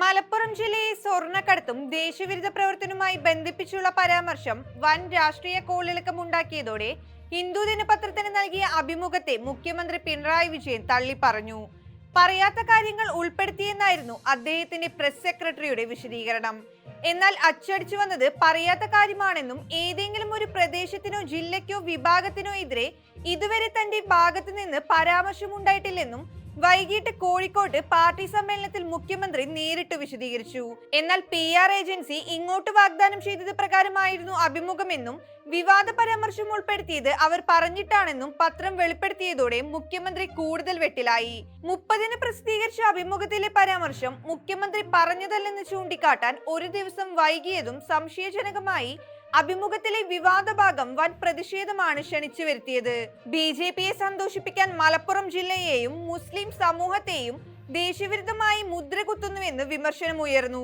മലപ്പുറം ജില്ലയെ സ്വർണക്കടത്തും ദേശവിരുദ്ധ പ്രവർത്തനവുമായി ബന്ധിപ്പിച്ചുള്ള പരാമർശം വൻ രാഷ്ട്രീയ കോളിളക്കമുണ്ടാക്കിയതോടെ ഹിന്ദു ദിനപത്രത്തിന് നൽകിയ അഭിമുഖത്തെ മുഖ്യമന്ത്രി പിണറായി വിജയൻ തള്ളി പറഞ്ഞു. പറയാത്ത കാര്യങ്ങൾ ഉൾപ്പെടുത്തിയെന്നായിരുന്നു അദ്ദേഹത്തിന്റെ പ്രസ് സെക്രട്ടറിയുടെ വിശദീകരണം. എന്നാൽ അച്ചടിച്ചു വന്നത് പറയാത്ത കാര്യമാണെന്നും ഏതെങ്കിലും ഒരു പ്രദേശത്തിനോ ജില്ലയ്ക്കോ വിഭാഗത്തിനോ എതിരെ ഇതുവരെ തന്റെ ഭാഗത്തു നിന്ന് പരാമർശമുണ്ടായിട്ടില്ലെന്നും വൈകിട്ട് കോഴിക്കോട്ട് പാർട്ടി സമ്മേളനത്തിൽ മുഖ്യമന്ത്രി നേരിട്ട് വിശദീകരിച്ചു. എന്നാൽ പി ഏജൻസി ഇങ്ങോട്ട് വാഗ്ദാനം ചെയ്തത് പ്രകാരമായിരുന്നു അഭിമുഖമെന്നും വിവാദ പരാമർശം ഉൾപ്പെടുത്തിയത് അവർ പറഞ്ഞിട്ടാണെന്നും പത്രം വെളിപ്പെടുത്തിയതോടെ മുഖ്യമന്ത്രി കൂടുതൽ വെട്ടിലായി. മുപ്പതിന് പ്രസിദ്ധീകരിച്ച അഭിമുഖത്തിലെ പരാമർശം മുഖ്യമന്ത്രി പറഞ്ഞതല്ലെന്ന് ചൂണ്ടിക്കാട്ടാൻ ഒരു ദിവസം വൈകിയതും സംശയജനകമായി അഭിമുഖത്തിലെ വിവാദ ഭാഗം വൻ പ്രതിഷേധമാണ് ക്ഷണിച്ചു വരുത്തിയത്. ബി ജെ പിയെ സന്തോഷിപ്പിക്കാൻ മലപ്പുറം ജില്ലയെയും മുസ്ലിം സമൂഹത്തെയും ദേശവിരുദ്ധമായി മുദ്ര കുത്തുന്നുവെന്ന് വിമർശനമുയർന്നു.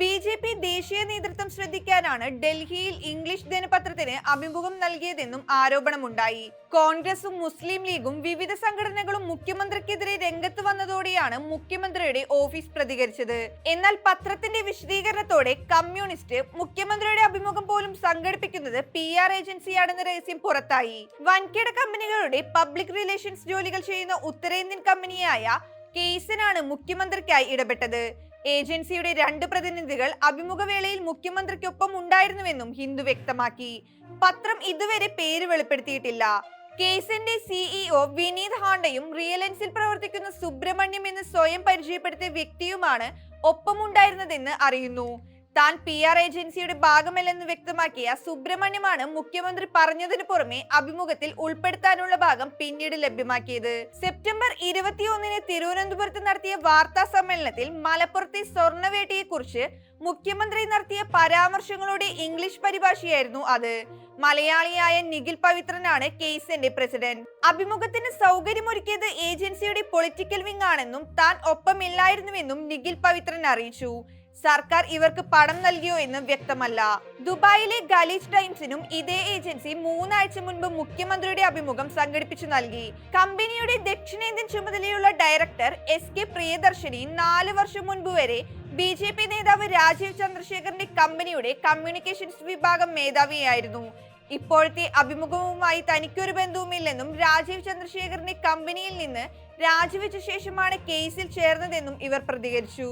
ബി ജെ പി ദേശീയ നേതൃത്വം ശ്രദ്ധിക്കാനാണ് ഡൽഹിയിൽ ഇംഗ്ലീഷ് ദിനപത്രത്തിന് അഭിമുഖം നൽകിയതെന്നും ആരോപണമുണ്ടായി. കോൺഗ്രസും മുസ്ലിം ലീഗും വിവിധ സംഘടനകളും മുഖ്യമന്ത്രിക്കെതിരെ രംഗത്ത് വന്നതോടെയാണ് മുഖ്യമന്ത്രിയുടെ ഓഫീസ് പ്രതികരിച്ചത്. എന്നാൽ പത്രത്തിന്റെ വിശദീകരണത്തോടെ കമ്മ്യൂണിസ്റ്റ് മുഖ്യമന്ത്രിയുടെ അഭിമുഖം പോലും സംഘടിപ്പിക്കുന്നത് പി ആർ ഏജൻസിയാണെന്ന രഹസ്യം പുറത്തായി. വൻകിട കമ്പനികളുടെ പബ്ലിക് റിലേഷൻസ് ജോലികൾ ചെയ്യുന്ന ഉത്തരേന്ത്യൻ കമ്പനിയായ കേസിനാണ് മുഖ്യമന്ത്രിക്കായി ഇടപെട്ടത്. ഏജൻസിയുടെ രണ്ട് പ്രതിനിധികൾ അഭിമുഖവേളയിൽ മുഖ്യമന്ത്രിക്കൊപ്പം ഉണ്ടായിരുന്നുവെന്നും ഹിന്ദു വ്യക്തമാക്കി. പത്രം ഇതുവരെ പേര് വെളിപ്പെടുത്തിയിട്ടില്ല. കേസിന്റെ സിഇഒ വിനീത് ഹാണ്ടയും റിയലൻസിൽ പ്രവർത്തിക്കുന്ന സുബ്രഹ്മണ്യം എന്ന് സ്വയം പരിചയപ്പെടുത്തിയ വ്യക്തിയുമാണ് ഒപ്പമുണ്ടായിരുന്നതെന്ന് അറിയുന്നു. താൻ പി ആർ ഏജൻസിയുടെ ഭാഗമല്ലെന്ന് വ്യക്തമാക്കിയ സുബ്രഹ്മണ്യമാണ് മുഖ്യമന്ത്രി പറഞ്ഞതിനു പുറമെ അഭിമുഖത്തിൽ ഉൾപ്പെടുത്താനുള്ള ഭാഗം പിന്നീട് ലഭ്യമാക്കിയത്. സെപ്റ്റംബർ ഇരുപത്തിയൊന്നിന് തിരുവനന്തപുരത്ത് നടത്തിയ വാർത്താ സമ്മേളനത്തിൽ മലപ്പുറത്തെ സ്വർണവേട്ടയെക്കുറിച്ച് മുഖ്യമന്ത്രി നടത്തിയ പരാമർശങ്ങളുടെ ഇംഗ്ലീഷ് പരിഭാഷയായിരുന്നു അത്. മലയാളിയായ നിഖിൽ പവിത്രനാണ് കേസിന്റെ പ്രസിഡന്റ്. അഭിമുഖത്തിന് സൗകര്യമൊരുക്കിയത് ഏജൻസിയുടെ പൊളിറ്റിക്കൽ വിങ് ആണെന്നും താൻ ഒപ്പമില്ലായിരുന്നുവെന്നും നിഖിൽ പവിത്രൻ അറിയിച്ചു. സർക്കാർ ഇവർക്ക് പണം നൽകിയോ എന്ന് വ്യക്തമല്ല. ദുബായിലെ ഗലീജ് ടൈംസിനും ഇതേ ഏജൻസി മൂന്നാഴ്ച മുൻപ് മുഖ്യമന്ത്രിയുടെ അഭിമുഖം സംഘടിപ്പിച്ചു നൽകി. കമ്പനിയുടെ ദക്ഷിണേന്ത്യൻ ചുമതലയുള്ള ഡയറക്ടർ എസ് കെ പ്രിയദർശിനി നാല് വർഷം മുൻപ് വരെ ബി ജെ പി നേതാവ് രാജീവ് ചന്ദ്രശേഖറിന്റെ കമ്പനിയുടെ കമ്മ്യൂണിക്കേഷൻസ് വിഭാഗം മേധാവിയായിരുന്നു. ഇപ്പോഴത്തെ അഭിമുഖവുമായി തനിക്കൊരു ബന്ധവുമില്ലെന്നും രാജീവ് ചന്ദ്രശേഖറിന്റെ കമ്പനിയിൽ നിന്ന് രാജിവെച്ച ശേഷമാണ് കേസിൽ ചേർന്നതെന്നും ഇവർ പ്രതികരിച്ചു.